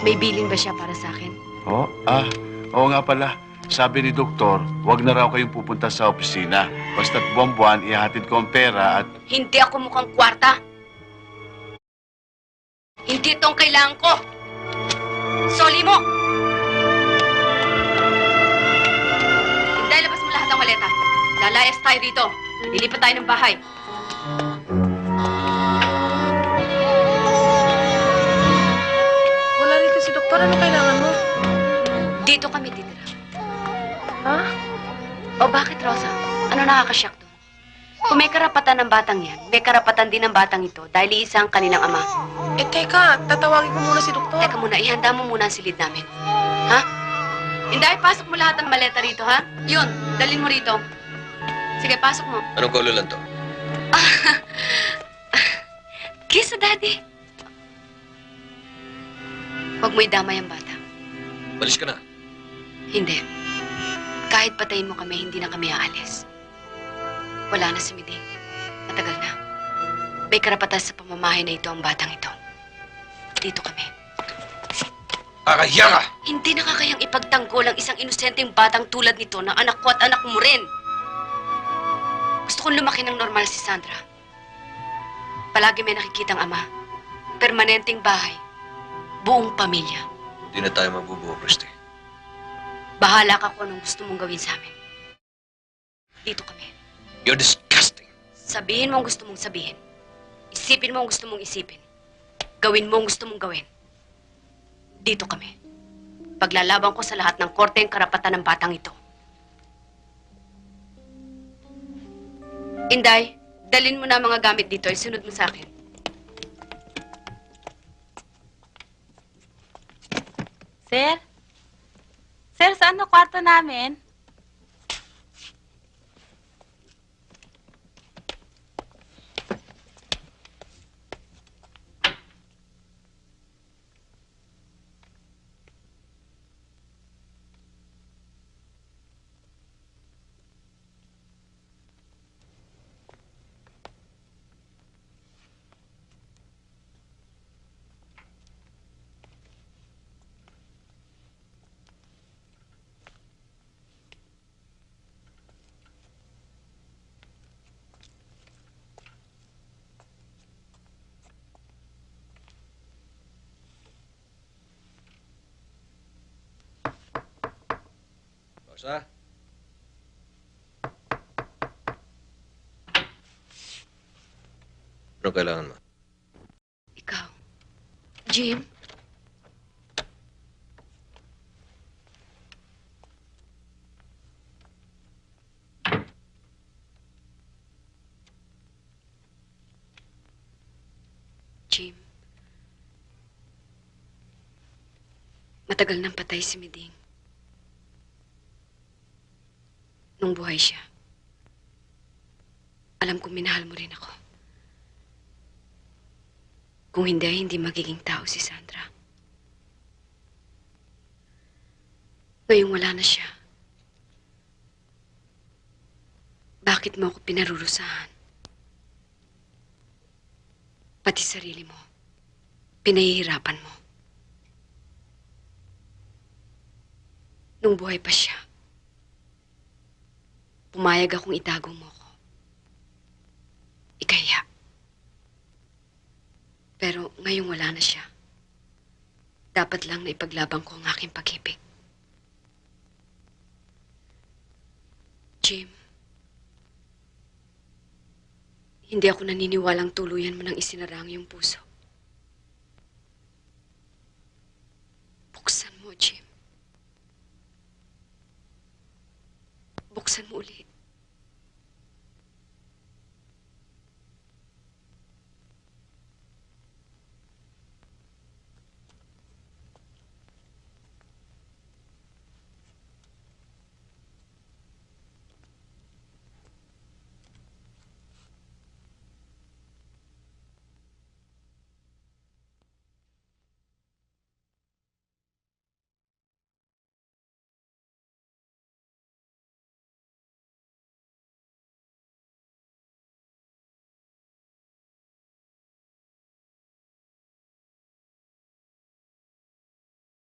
May bilin ba siya para sa akin? Oh, ah, oo nga pala. Sabi ni doktor, wag na raw kayong pupunta sa opisina. Basta't buwan-buwan, ihatid ko ang pera at... Hindi ako mukhang kwarta. Hindi itong kailangan ko. Soli mo! Hindi, labas mo lahat ng maleta. Lalayas tayo dito. Lilipat tayo ng bahay. Nakakasyak doon? Kung may karapatan ng batang yan, may karapatan din ng batang ito dahil iisa ang kanilang ama. Eh, teka. Tatawagin ko muna si doktor. Teka muna, ihanda mo muna ang silid namin. Ha? Inday, pasok mo lahat ng maleta rito, ha? Yun, dalin mo rito. Sige, pasok mo. Anong kaulo lang to? Kiss sa daddy. Huwag mo idamay ang bata. Malis ka na. Hindi. Kahit patayin mo kami, hindi na kami aalis. Wala na si Miding. Matagal na. May karapatan sa pamamahay na ito ang batang ito. Dito kami. Kakahiya ka! Hindi nakakayang ipagtanggol ang isang inosenteng batang tulad nito na anak ko at anak mo rin. Gusto kong lumaki ng normal si Sandra. Palagi may nakikitang ama. Permanenteng bahay. Buong pamilya. Hindi na tayo mabubuo, Christy. Bahala ka kung anong gusto mong gawin sa amin. Dito kami. You're disgusting. Sabihin mo ang gusto mong sabihin. Isipin mo ang gusto mong isipin. Gawin mo ang gusto mong gawin. Dito kami. Paglalaban ko sa lahat ng korte ang karapatan ng batang ito. Inday, dalin mo na ang mga gamit dito. Isunod mo sa akin. Sir? Sir, saan na kwarto namin? Rosa? Anong kailangan mo? Ikaw. Jim? Jim. Matagal nang patay si Miding. Nung buhay siya. Alam kong minahal mo rin ako. Kung hindi, hindi magiging tao si Sandra. Ngayong wala na siya. Bakit mo ako pinarurusahan? Pati sarili mo. Pinahihirapan mo. Nung buhay pa siya, pumayag akong itago mo ako. Ikaya. Pero ngayong wala na siya. Dapat lang na ipaglaban ko ang aking pag-ibig. Jim, hindi ako naniniwalang tuluyan mo nang isinarang yung puso. Buksan mo, Jim. Buksan mo ulit.